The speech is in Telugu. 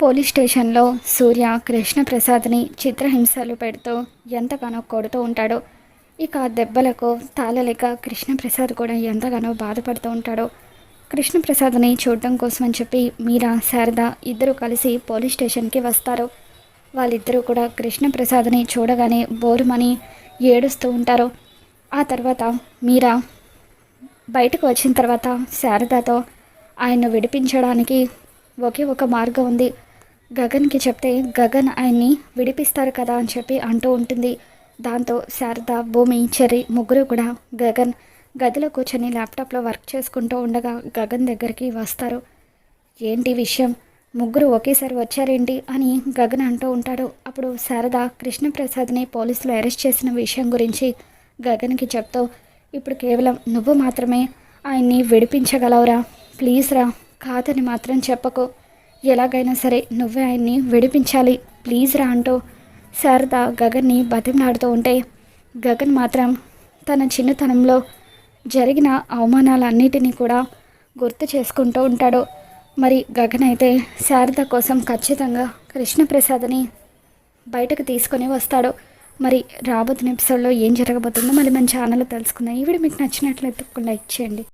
పోలీస్ స్టేషన్లో సూర్య కృష్ణప్రసాద్ని చిత్రహింసలు పెడుతూ ఎంతగానో కొడుతూ ఉంటాడు. ఇక దెబ్బలకు తాళలేక కృష్ణప్రసాద్ కూడా ఎంతగానో బాధపడుతూ ఉంటాడు. కృష్ణప్రసాద్ని చూడడం కోసం అని చెప్పి మీరా శారద ఇద్దరు కలిసి పోలీస్ స్టేషన్కి వస్తారు. వాళ్ళిద్దరూ కూడా కృష్ణప్రసాద్ని చూడగానే బోరుమని ఏడుస్తూ ఉంటారు. ఆ తర్వాత మీరా బయటకు వచ్చిన తర్వాత శారదతో ఆయన్ను విడిపించడానికి ఒకే ఒక మార్గం ఉంది. గగన్కి చెప్తే గగన్ ఆయన్ని విడిపిస్తారు కదా అని చెప్పి అంటూ ఉంటుంది. దాంతో శారద భూమి చెరి ముగ్గురు కూడా గగన్ గదిలో కూర్చొని ల్యాప్టాప్లో వర్క్ చేసుకుంటూ ఉండగా గగన్ దగ్గరికి వస్తారు. ఏంటి విషయం? ముగ్గురు ఒకేసారి వచ్చారేంటి? అని గగన్ అంటూ ఉంటాడు. అప్పుడు శారద కృష్ణప్రసాద్ని పోలీసులు అరెస్ట్ చేసిన విషయం గురించి గగన్కి చెప్తూ ఇప్పుడు కేవలం నువ్వు మాత్రమే ఆయన్ని విడిపించగలవురా. ప్లీజ్ రా. కాదని మాత్రం చెప్పకు. ఎలాగైనా సరే నువ్వే ఆయన్ని విడిపించాలి. ప్లీజ్ రా అంటూ శారద గగన్ని బతిమలాడుతూ ఉంటే గగన్ మాత్రం తన చిన్నతనంలో జరిగిన అవమానాలన్నిటినీ కూడా గుర్తు చేసుకుంటూ ఉంటాడు. మరి గగన్ అయితే శారద కోసం ఖచ్చితంగా కృష్ణప్రసాద్ని బయటకు తీసుకొని వస్తాడు. మరి రాబోతున్న ఎపిసోడ్లో ఏం జరగబోతుందో మళ్ళీ మన ఛానల్లో తెలుసుకుందాం. ఈ వీడియో మీకు నచ్చినట్లయితే లైక్ చేయండి.